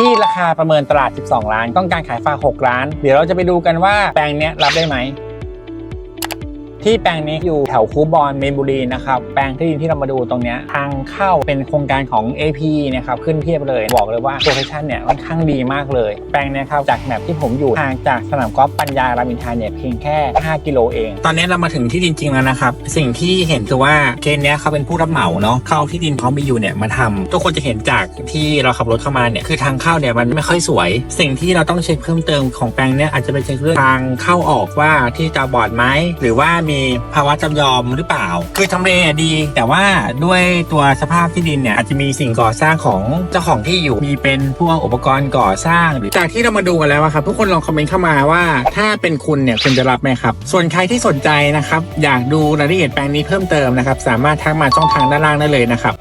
ที่ราคาประเมินตลาด 12 ล้าน ต้องการขายฝาก 6 ล้าน เดี๋ยวเราจะไปดูกันว่าแปลงเนี้ยรับได้ไหม ที่แปลงนี้อยู่แถวคูบอนเมนบุรีนะครับ แปลงที่ดินที่เรามาดูตรงนี้ทางเข้าเป็นโครงการของ AP นะครับ ขึ้นเทียบเลยบอกเลยว่าโลเคชั่นเนี่ยค่อนข้างดีมากเลย แปลงนี้ครับจากแมปที่ผมอยู่ห่างจากสนามกอล์ฟปัญญารามินทาเนี่ยเพียงแค่ 5 กิโลเอง ตอนนี้เรามาถึงที่ดินจริงแล้วนะครับ สิ่งที่เห็นคือว่าเคสเนี้ยเขาเป็นผู้รับเหมาเนาะเข้าที่ดินพร้อมมีอยู่เนี่ยมาทำทุกคนจะเห็นจากที่เราขับรถเข้ามาเนี่ยคือทางเข้าเนี่ยมันไม่ค่อยสวย สิ่งที่เราต้องเช็คเพิ่มเติมของแปลงเนี้ยอาจจะเป็นเช็คเรื่องทางเข้าออกว่าที่ตาบอดไหมหรือว่ามีภาวะจำยอมหรือเปล่า คือทำเลดี แต่ว่าด้วยตัวสภาพที่ดินเนี่ยอาจจะมีสิ่งก่อสร้างของเจ้าของที่อยู่มีเป็นพวกอุปกรณ์ก่อสร้างหรือจากที่เรามาดูกันแล้วครับทุกคนลองคอมเมนต์เข้ามาว่า ถ้าเป็นคุณเนี่ยคุณจะรับไหมครับ ส่วนใครที่สนใจนะครับ อยากดูรายละเอียดแปลงนี้เพิ่มเติมนะครับ สามารถทักมาช่องทางด้านล่างได้เลยนะครับ